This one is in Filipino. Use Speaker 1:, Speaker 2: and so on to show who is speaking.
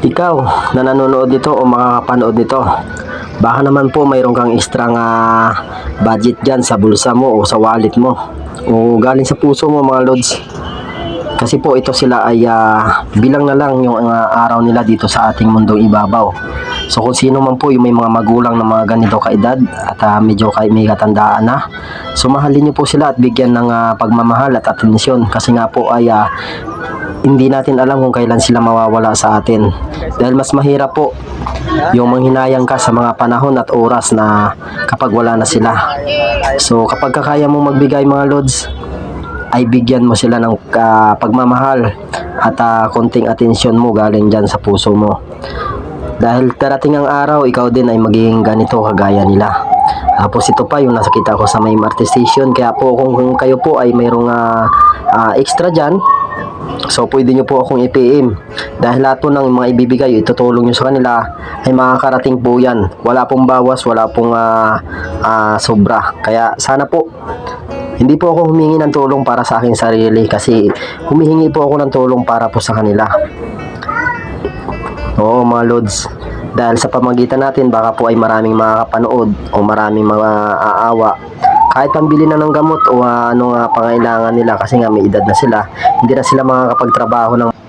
Speaker 1: Ikaw na nanonood nito o makakapanood nito, baka naman po mayroon kang extra nga budget dyan sa bulsa mo o sa wallet mo o galing sa puso mo mga lods. Kasi po ito sila ay ah, bilang na lang yung ah, araw nila dito sa ating mundong ibabaw. So kung sino man po yung may mga magulang na mga ganito kaedad at ah, medyo kay may katandaan na, so mahalin niyo po sila at bigyan ng ah, pagmamahal at atensyon kasi nga po ay ah, hindi natin alam kung kailan sila mawawala sa atin. Dahil mas mahirap po yung manghinayang ka sa mga panahon at oras na kapag wala na sila. So kapag kakaya mo magbigay mga lods, ay bigyan mo sila ng ah, pagmamahal at ah, konting atensyon mo galing dyan sa puso mo. Dahil darating ang araw, ikaw din ay magiging ganito kagaya nila. Tapos ito pa yung nakita ko sa may Marte Station. Kaya po kung, kung kayo po ay mayroong ah, ah, extra dyan, So pwede nyo po akong i-PM dahil lahat po ng mga ibibigay, itutulong nyo sa kanila ay makakarating po yan. Wala pong bawas, wala pong ah, ah, sobra. Kaya sana po hindi po ako humingi ng tulong para sa aking sarili kasi humihingi po ako ng tulong para po sa kanila. Oo mga lods. Dahil sa pamagitan natin baka po ay maraming makakapanood o maraming mga aawa. Kahit pambili na ng gamot o ano nga pangailangan nila kasi nga may edad na sila, hindi na sila makakapagtrabaho ng